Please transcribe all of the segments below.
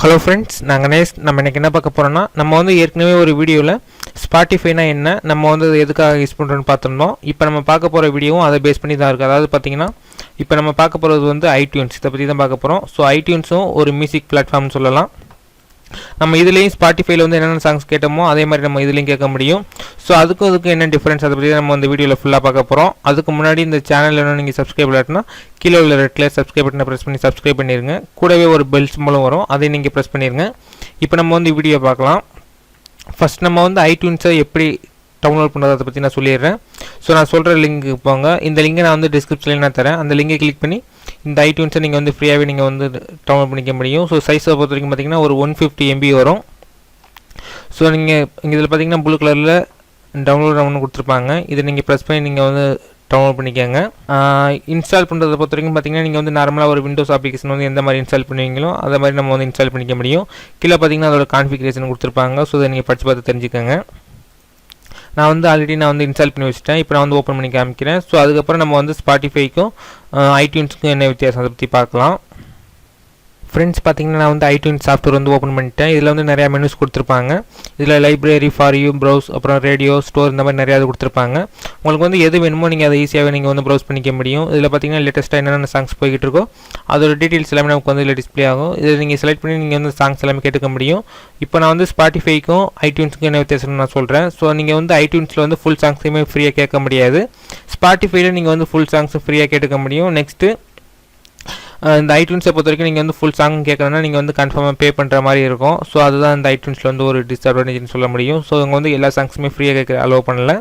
Hello friends நாங்கள் Naze நம்ம இன்றைக்கி என்ன பார்க்க போகிறோன்னா நம்ம வந்து ஏற்கனவே ஒரு வீடியோவில் ஸ்பாட்டிஃபைனா என்ன நம்ம வந்து அது எதுக்காக யூஸ் பண்ணுறோன்னு பார்த்துருந்தோம். இப்போ நம்ம பார்க்க போகிற வீடியோவும் அதை பேஸ் பண்ணி தான் இருக்குது அதாவது பார்த்தீங்கன்னா இப்போ நம்ம பார்க்க போகிறது வந்து ஐடியூன்ஸ் இதை பற்றி தான் பார்க்க போகிறோம் ஸோ ஐடியூன்ஸும் ஒரு மியூசிக் பிளாட்ஃபார்ம்னு சொல்லலாம். நம்ம இதுலேயும் ஸ்பாட்டிஃபைல வந்து என்னென்ன சாங்ஸ் கேட்டோமோ அதே மாதிரி நம்ம இதுலேயும் கேட்க முடியும். ஸோ அதுக்கும் அதுக்கும் என்ன டிஃப்ரென்ஸ் அதை பற்றி நம்ம இந்த வீடியோவில் ஃபுல்லாக பார்க்க போகிறோம் அதுக்கு முன்னாடி இந்த சேனல் என்ன நீங்கள் சப்ஸ்கிரைப் இல்லாட்டினா கீழே உள்ள ரெட் கலர் சப்ஸ்கிரைப் பட்டனை ப்ரெஸ் பண்ணி சப்ஸ்கிரைப் பண்ணிடுங்க கூடவே ஒரு பெல் சிம்பலும் வரும். அதை நீங்கள் ப்ரெஸ் பண்ணிடுங்க இப்போ நம்ம வந்து வீடியோ பார்க்கலாம். ஃபஸ்ட் நம்ம வந்து ஐடியூன்ஸை எப்படி டவுன்லோட் பண்ணுறது அதை பற்றி நான் சொல்லிடுறேன். ஸோ நான் சொல்கிற லிங்க்கு போங்க. இந்த லிங்கை நான் வந்து டிஸ்கிரிப்ஷனில் நான் தரேன். அந்த லிங்கை கிளிக் பண்ணி இந்த ஐடியூன்ஸை நீங்கள் வந்து ஃப்ரீயாகவே நீங்கள் வந்து டவுன்லோட் பண்ணிக்க முடியும். ஸோ சைஸை பொறுத்த வரைக்கும் பார்த்தீங்கன்னா ஒரு ஒன் ஃபிஃப்டி எம்பி வரும். ஸோ நீங்கள் இங்கே இதில் பார்த்தீங்கன்னா ப்ளூ கலரில் டவுன்லோட் ஒன்று கொடுத்துருப்பாங்க. இதை நீங்கள் ப்ரெஸ் பண்ணி நீங்கள் வந்து டவுன்லோட் பண்ணிக்கோங்க. இன்ஸ்டால் பண்ணுறதை பொறுத்த வரைக்கும் பார்த்தீங்கன்னா நீங்கள் வந்து நார்மலாக ஒரு விண்டோஸ் அப்ளிகேஷன் வந்து எந்த மாதிரி இன்ஸ்டால் பண்ணுவீங்களோ அதை மாதிரி நம்ம வந்து இன்ஸ்டால் பண்ணிக்க முடியும். கீழே பார்த்தீங்கன்னா அதோட கான்ஃபிகரேஷன் கொடுத்துருப்பாங்க. ஸோ இதை நீங்கள் படித்து பார்த்து தெரிஞ்சுக்கோங்க. நான் வந்து ஆல்ரெடி நான் வந்து இன்ஸ்டால் பண்ணி வச்சுட்டேன். இப்போ நான் வந்து ஓப்பன் பண்ணி காமிக்கிறேன். ஸோ அதுக்கப்புறம் நம்ம வந்து ஸ்பாட்டிஃபைக்கும் ஐடியூன்ஸுக்கும் என்ன வித்தியாசம் அதை பற்றி பார்க்கலாம். ஃப்ரெண்ட்ஸ் பார்த்தீங்கன்னா நான் வந்து ஐடியூன் சாஃப்ட்வேர் வந்து ஓப்பன் பண்ணிட்டேன். இதில் வந்து நிறையா மெனுஸ் கொடுத்துருப்பாங்க. இதில் லைப்ரரி ஃபார் யூ ப்ரௌஸ் அப்புறம் ரேடியோ ஸ்டோர் இந்த மாதிரி நிறையா இது கொடுத்துருப்பாங்க. உங்களுக்கு வந்து எது வேணுமோ நீங்கள் அதை ஈஸியாகவே நீங்கள் வந்து ப்ரௌஸ் பண்ணிக்க முடியும். இதில் பார்த்தீங்கன்னா லேட்டஸ்ட்டாக என்னென்ன சாங்ஸ் போய்கிட்டு இருக்கோ அதோட டீட்டெயில்ஸ் எல்லாமே நமக்கு வந்து இதில் டிஸ்ப்ளே ஆகும். இதை நீங்கள் செலக்ட் பண்ணி நீங்கள் வந்து சாங்ஸ் எல்லாமே கேட்டுக்க முடியும். இப்போ நான் வந்து ஸ்பாட்டிஃபைக்கும் ஐடியூன்ஸுக்கும் என்ன வித்தியாசம்னு நான் சொல்கிறேன் ஸோ நீங்கள் வந்து ஐடியூன்ஸில் வந்து ஃபுல் சாங்ஸையுமே ஃப்ரீயாக கேட்க முடியாது. ஸ்பாட்டிஃபைல நீங்கள் வந்து ஃபுல் சாங்ஸும் ஃப்ரீயாக கேட்டுக்க முடியும். நெக்ஸ்ட்டு இந்த ஐட்யூன்ஸை பொறுத்த வரைக்கும் நீங்கள் வந்து ஃபுல் சாங் கேட்கணும்னா நீங்கள் வந்து கன்ஃபார்மாக பே பண்ணுற மாதிரி இருக்கும். ஸோ அதுதான் இந்த ஐட்யூன்ஸில் வந்து ஒரு டிஸ்அட்வான்டேஜ்னு சொல்ல முடியும். ஸோ இங்கே வந்து எல்லா சாங்ஸுமே ஃப்ரீயாக கேட்க அலோவ் பண்ணல.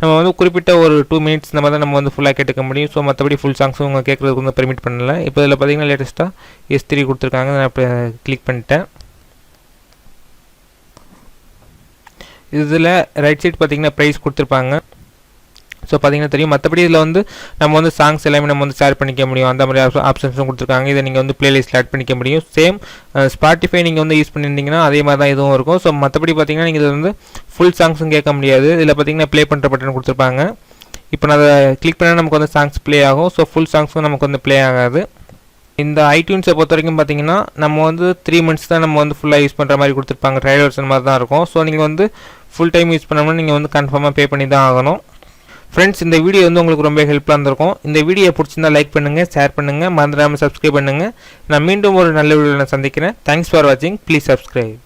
நம்ம வந்து குறிப்பிட்ட ஒரு டூ மினிட்ஸ் இந்த மாதிரி தான் நம்ம வந்து ஃபுல்லாக கேட்டுக்க முடியும். ஸோ மற்றபடி ஃபுல் சாங்ஸும் உங்கள் கேட்குறதுக்கு வந்து பெர்மிட் பண்ணல. இப்போ இதில் பார்த்தீங்கன்னா லேட்டஸ்ட்டாக எஸ் த்ரீ கொடுத்துருக்காங்க. நான் இப்போ கிளிக் பண்ணிட்டேன். இதில் ரைட் சைட் பார்த்தீங்கன்னா ப்ரைஸ் கொடுத்துருப்பாங்க. ஸோ பார்த்தீங்கன்னா தெரியும். மற்றபடி இதில் வந்து நம்ம வந்து சாங்ஸ் எல்லாமே நம்ம வந்து ஷேர் பண்ணிக்க முடியும். அந்த மாதிரி ஆப்ஷன்ஸும் கொடுத்துருக்காங்க. இதை நீங்கள் வந்து பிளேலிஸ்ட்டில் ஆட் பண்ணிக்க முடியும். சேம் ஸ்பாட்டிஃபை நீங்கள் வந்து யூஸ் பண்ணியிருந்தீங்கன்னா அதே மாதிரி தான் இதுவும் இருக்கும். ஸோ மற்றபடி பார்த்தீங்கன்னா நீங்கள் இதில் வந்து ஃபுல் சாங்ஸும் கேட்க முடியாது. இதில் பார்த்தீங்கன்னா ப்ளே பண்ணுற பட்டன் கொடுத்துருப்பாங்க. இப்போ நான் அதை கிளிக் பண்ணால் நமக்கு வந்து சாங்ஸ் ப்ளே ஆகும். ஸோ ஃபுல் சாங்ஸும் நமக்கு வந்து ப்ளே ஆகாது. இந்த ஐடியூன்ஸை பொறுத்த வரைக்கும் பார்த்தீங்கன்னா நம்ம வந்து த்ரீ மந்த்ஸ் தான் நம்ம வந்து ஃபுல்லாக யூஸ் பண்ணுற மாதிரி கொடுத்துருப்பாங்க. ட்ரையல் வெர்ஷன் மாதிரி தான் இருக்கும். ஸோ நீங்கள் வந்து ஃபுல் டைம் யூஸ் பண்ணோம்னா நீங்கள் வந்து கன்ஃபார்மாக பே பண்ணி தான் ஆகணும். ஃப்ரெண்ட்ஸ் இந்த வீடியோ வந்து உங்களுக்கு ரொம்ப ஹெல்ப்ஃபுல்லாக இருந்திருக்கும். இந்த வீடியோ பிடிச்சிருந்தா லைக் பண்ணுங்கள் ஷேர் பண்ணுங்கள் மறந்துடாமல் சப்ஸ்கிரைப் பண்ணுங்கள் நான் மீண்டும் ஒரு நல்ல வீடியோவில் சந்திக்கிறேன். தேங்க்ஸ் ஃபார் வாட்சிங் ப்ளீஸ் சப்ஸ்கிரைப்